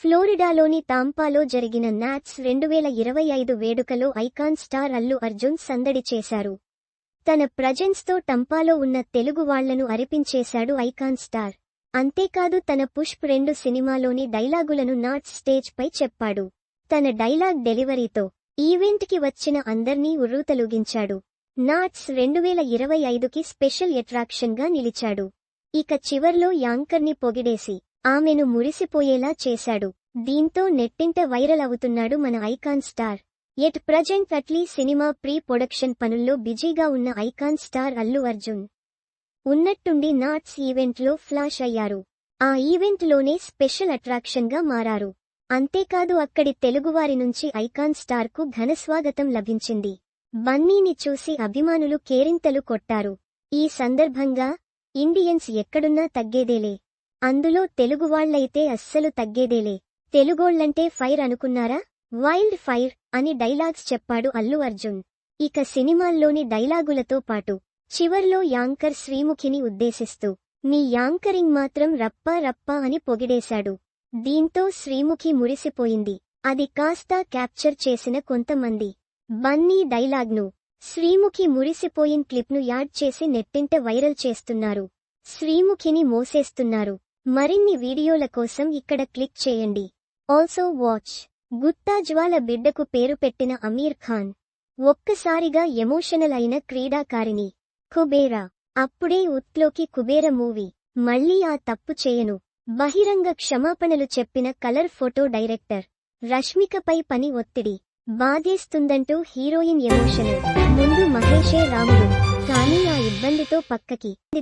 ఫ్లోరిడాలోని తాంపాలో జరిగిన నాట్స్ రెండు వేల ఇరవై ఐదు వేడుకలో ఐకాన్ స్టార్ అల్లు అర్జున్ సందడి చేశారు. తన ప్రజెన్స్తో టంపాలో ఉన్న తెలుగు వాళ్ళను అరిపించేశాడు ఐకాన్ స్టార్. అంతేకాదు తన పుష్ప్ రెండు సినిమాలోని డైలాగులను నాట్స్ స్టేజ్ పై చెప్పాడు. తన డైలాగ్ డెలివరీతో ఈవెంట్కి వచ్చిన అందర్నీ ఉర్రూతలుగించాడు. నాట్స్ రెండు వేల ఇరవై ఐదుకి స్పెషల్ అట్రాక్షన్గా నిలిచాడు. ఇక చివర్లో యాంకర్ని పొగిడేసి ఆమెను మురిసిపోయేలా చేశాడు. దీంతో నెట్టింట వైరల్ అవుతున్నాడు మన icon star. At present Atlee cinema pre production పనుల్లో బిజీగా ఉన్న ఐకాన్ స్టార్ అల్లు అర్జున్. ఉన్నట్టుండి నాట్స్ ఈవెంట్లో ఫ్లాష్ అయ్యారు. ఆ ఈవెంట్లోనే స్పెషల్ అట్రాక్షన్గా మారారు. అంతేకాదు అక్కడి తెలుగువారి నుంచి ఐకాన్ స్టార్కు ఘనస్వాగతం లభించింది. బన్నీని చూసి అభిమానులు కేరింతలు కొట్టారు. ఈ సందర్భంగా ఇండియన్స్ ఎక్కడున్నా తగ్గేదేలే. అందులో తెలుగువాళ్ళైతే అస్సలు తగ్గేదేలే. తెలుగోళ్ళంటే ఫైర్ అనుకున్నారా? వైల్డ్ ఫైర్ అని డైలాగ్స్ చెప్పాడు అల్లు అర్జున్. ఇక సినిమాల్లోని డైలాగులతో పాటు చివర్లో యాంకర్ శ్రీముఖిని ఉద్దేశిస్తూ మీ యాంకరింగ్ మాత్రం రప్పా రప్పా అని పొగిడేశాడు. దీంతో శ్రీముఖి మురిసిపోయింది. అది కాస్త క్యాప్చర్ చేసిన కొంతమంది. బన్నీ డైలాగ్ను శ్రీముఖి మురిసిపోయిన క్లిప్ను యాడ్ చేసి నెట్టింట వైరల్ చేస్తున్నారు. శ్రీముఖిని మోసేస్తున్నారు. మరిన్ని వీడియోల కోసం ఇక్కడ క్లిక్ చేయండి. ఆల్సో వాచ్ గుత్తా జ్వాల బిడ్డకు పేరు పెట్టిన అమీర్ ఖాన్. ఒక్కసారిగా ఎమోషనల్ అయిన క్రీడాకారిణి. కుబేరా. అప్పుడే ఉత్లోకి కుబేర మూవీ. మళ్ళీ ఆ తప్పు చేయను. బహిరంగ క్షమాపణలు చెప్పిన కలర్ ఫోటో డైరెక్టర్. రష్మికపై పని ఒత్తిడి. బాధేస్తుందంటూ హీరోయిన్ ఎమోషనల్ ముందు మహేషే రాముడు. కానీ ఆ ఇబ్బందితో పక్కకి.